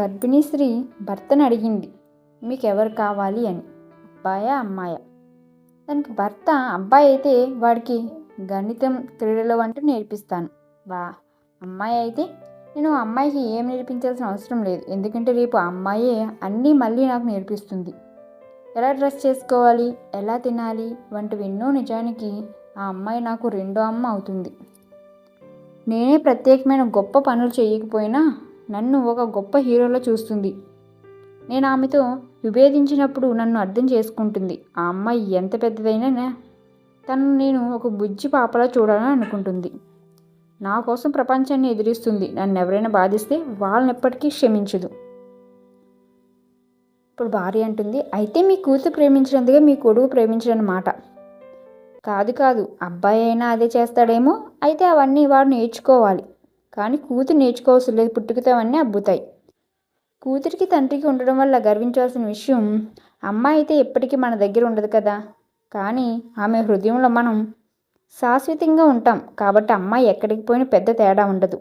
గర్భిణీ స్త్రీ భర్తను అడిగింది మీకెవరు కావాలి అని? అబ్బాయా అమ్మాయా? దానికి భర్త అబ్బాయి అయితే వాడికి గణితం క్రీడలు వంటి నేర్పిస్తాను. వా అమ్మాయి అయితే? నేను ఆ అమ్మాయికి ఏం నేర్పించాల్సిన అవసరం లేదు. ఎందుకంటే రేపు ఆ అమ్మాయే అన్నీ మళ్ళీ నాకు నేర్పిస్తుంది. ఎలా డ్రెస్ చేసుకోవాలి? ఎలా తినాలి? వంటివి ఎన్నో నిజానికి ఆ అమ్మాయి నాకు రెండో అమ్మ అవుతుంది. నేనే ప్రత్యేకమైన గొప్ప పనులు చేయకపోయినా నన్ను ఒక గొప్ప హీరోలో చూస్తుంది. నేను ఆమెతో విభేదించినప్పుడు నన్ను అర్థం చేసుకుంటుంది. ఆ అమ్మాయి ఎంత పెద్దదైనా తను నేను ఒక బుజ్జి పాపలా చూడాలని అనుకుంటుంది. నా కోసం ప్రపంచాన్ని ఎదిరిస్తుంది. నన్ను ఎవరైనా బాధిస్తే వాళ్ళని ఎప్పటికీ క్షమించదు. ఇప్పుడు భార్య అంటుంది అయితే మీ కూతురు ప్రేమించినందుకే మీ కొడుకు ప్రేమించడన్నమాట కాదు కాదు అబ్బాయి అయినా అదే చేస్తాడేమో. అయితే అవన్నీ వాడు నేర్చుకోవాలి. కానీ కూతురు నేర్చుకోవాల్సిన లేదు పుట్టుకతో అవన్నీ అబ్బుతాయి. కూతురికి తండ్రికి ఉండడం వల్ల గర్వించాల్సిన విషయం అమ్మాయి అయితే ఎప్పటికీ మన దగ్గర ఉండదు కదా. కానీ ఆమె హృదయంలో మనం శాశ్వతంగా ఉంటాం కాబట్టి అమ్మాయి ఎక్కడికి పోయినా పెద్ద తేడా ఉండదు.